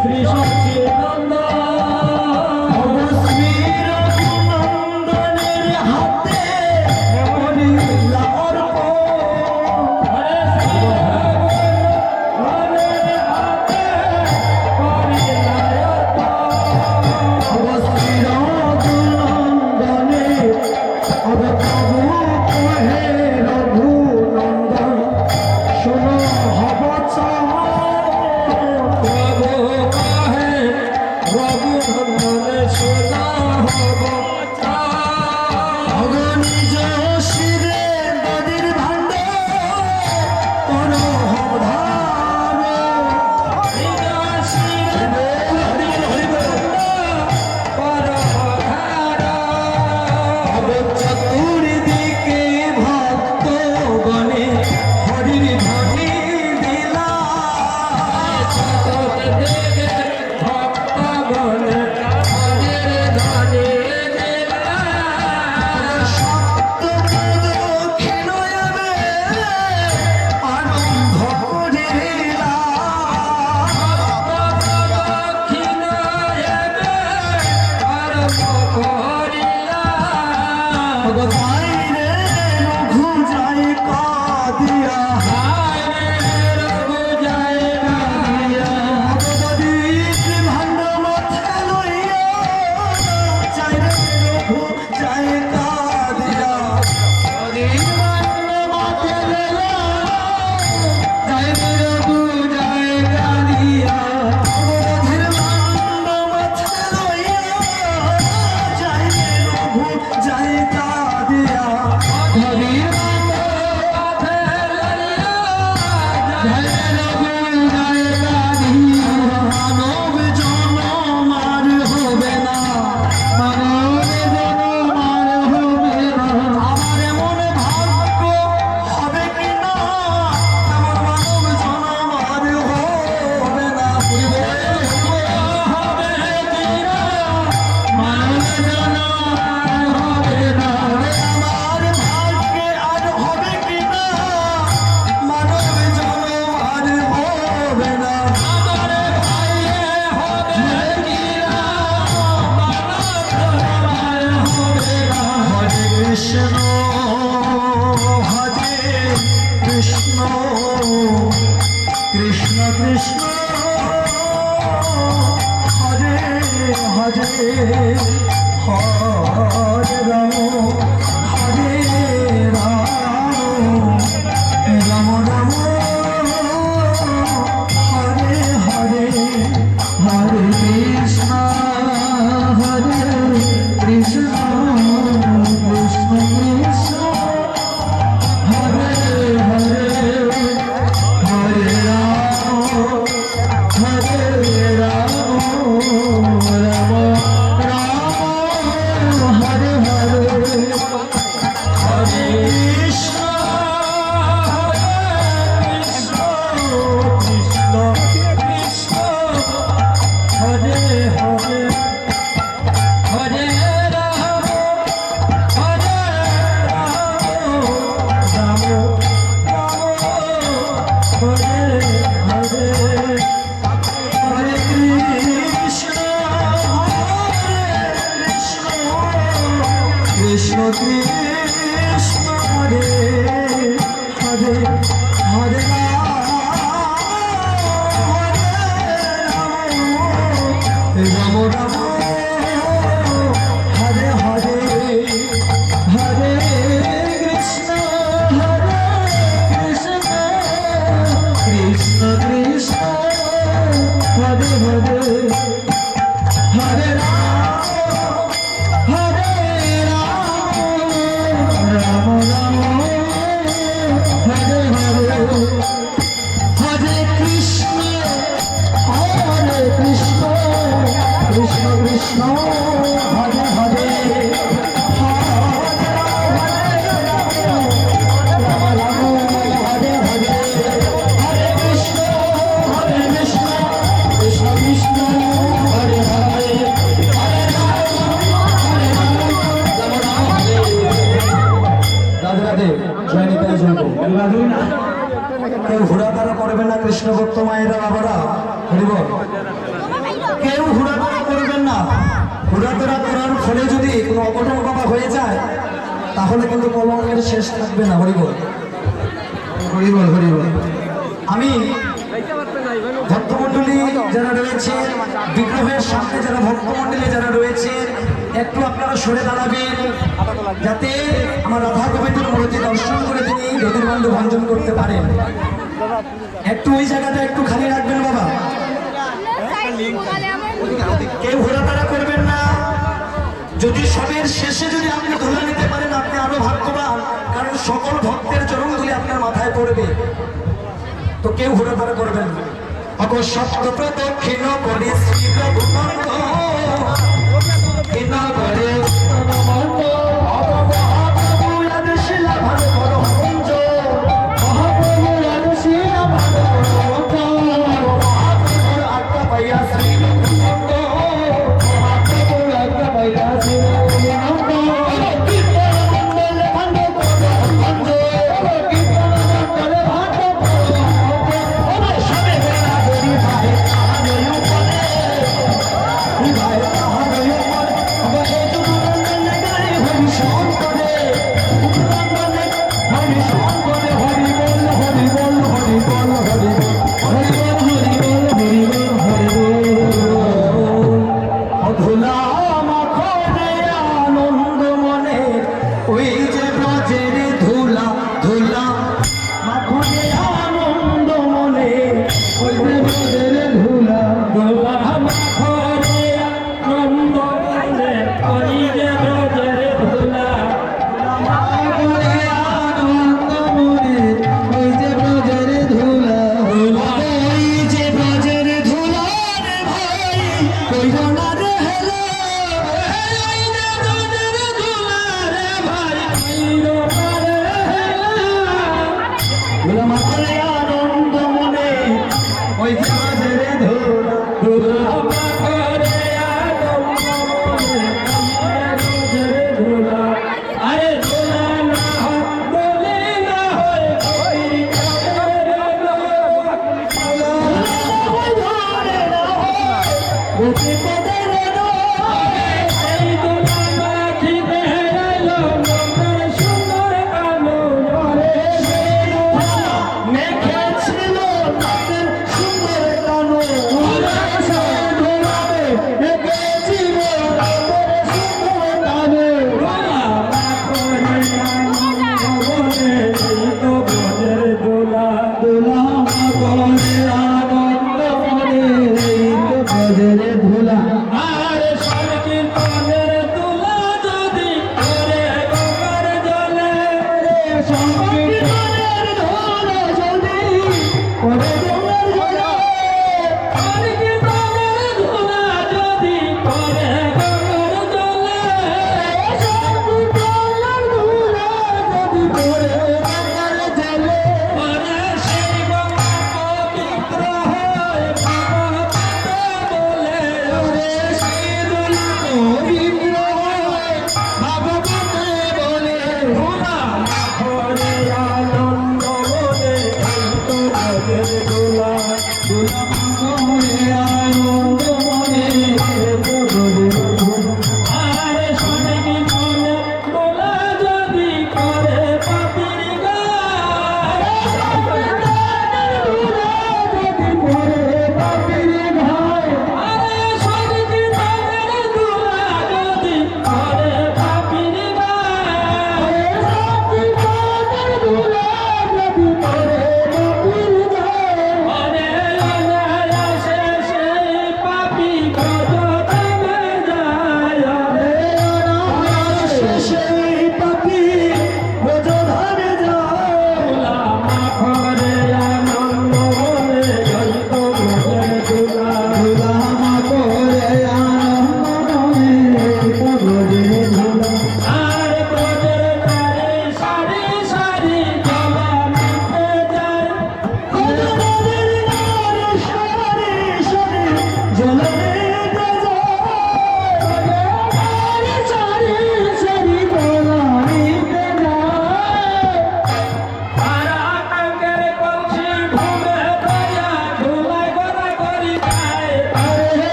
শ্রী কেউ হুড়াতারা করবে না কৃষ্ণ ভক্ত মায়েরা বাবারা। হরিব কেউ হুড়াতারা করবেন না। হুড়াতারা করার ফলে যদি কোনো অঘটন বাবা হয়ে যায় তাহলে কিন্তু কলঙ্কের শেষ থাকবে না। হরিব হরিবল হরিবল। আমি ভক্তমণ্ডলী যারা রয়েছে বিগ্রহের সামনে যারা ভক্তমণ্ডলী যারা রয়েছে একটু আপনারা সরে দাঁড়াবেন, যাতে আমার রাধা গোবিন্দর মূর্তি দর্শন করে তিনি জ্যোতির্বন্ধ ভঞ্জন করতে পারেন। একটু ওই জায়গাটা একটু খালি রাখবেন বাবা। কেউ ঘোরাফেরা করবেন না। যদি সবের শেষে যদি আপনি ধরে নিতে পারেন, আপনি আরও ভাগ্যবান, কারণ সকল ভক্তের চরণগুলি আপনার মাথায় পড়বে। তো কেউ ঘোরাফেরা করবেন না। অগ সপ্ত প্রদক্ষিণ করে শ্রী রঘুনন্দ কিনা কইরো না রে হেলা